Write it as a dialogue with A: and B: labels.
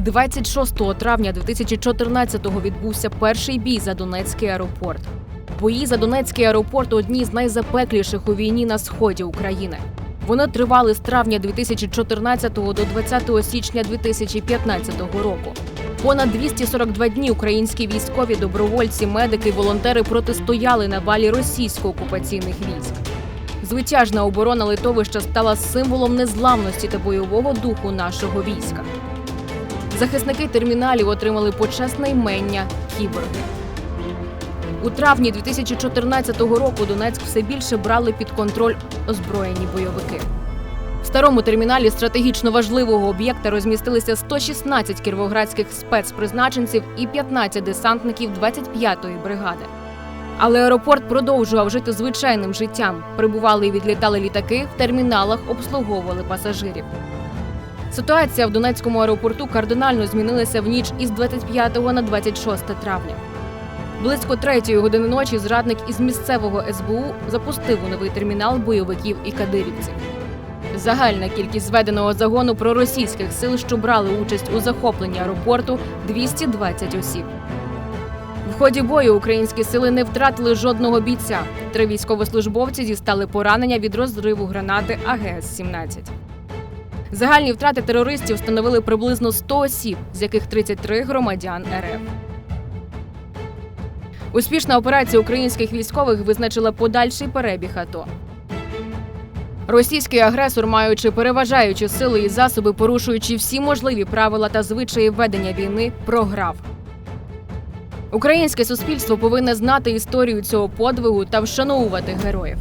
A: 26 травня 2014-го відбувся перший бій за Донецький аеропорт. Бої за Донецький аеропорт одні з найзапекліших у війні на сході України. Вони тривали з травня 2014 до 20 січня 2015 року. Понад 242 дні українські військові, добровольці, медики, волонтери протистояли на валі російсько-окупаційних військ. Звитяжна оборона литовища стала символом незламності та бойового духу нашого війська. Захисники терміналів отримали почесне імення кіборги. У травні 2014 року Донецьк все більше брали під контроль озброєні бойовики. В старому терміналі стратегічно важливого об'єкта розмістилися 116 кіровоградських спецпризначенців і 15 десантників 25-ї бригади. Але аеропорт продовжував жити звичайним життям. Прибували і відлітали літаки, в терміналах обслуговували пасажирів. Ситуація в Донецькому аеропорту кардинально змінилася в ніч із 25 на 26 травня. Близько третьої години ночі зрадник із місцевого СБУ запустив у новий термінал бойовиків і кадирівців. Загальна кількість зведеного загону проросійських сил, що брали участь у захопленні аеропорту 220 осіб. В ході бою українські сили не втратили жодного бійця. Три військовослужбовці дістали поранення від розриву гранати АГС-17. Загальні втрати терористів становили приблизно 100 осіб, з яких 33 громадян РФ. Успішна операція українських військових визначила подальший перебіг АТО. Російський агресор, маючи переважаючі сили і засоби, порушуючи всі можливі правила та звичаї ведення війни, програв. Українське суспільство повинне знати історію цього подвигу та вшановувати героїв.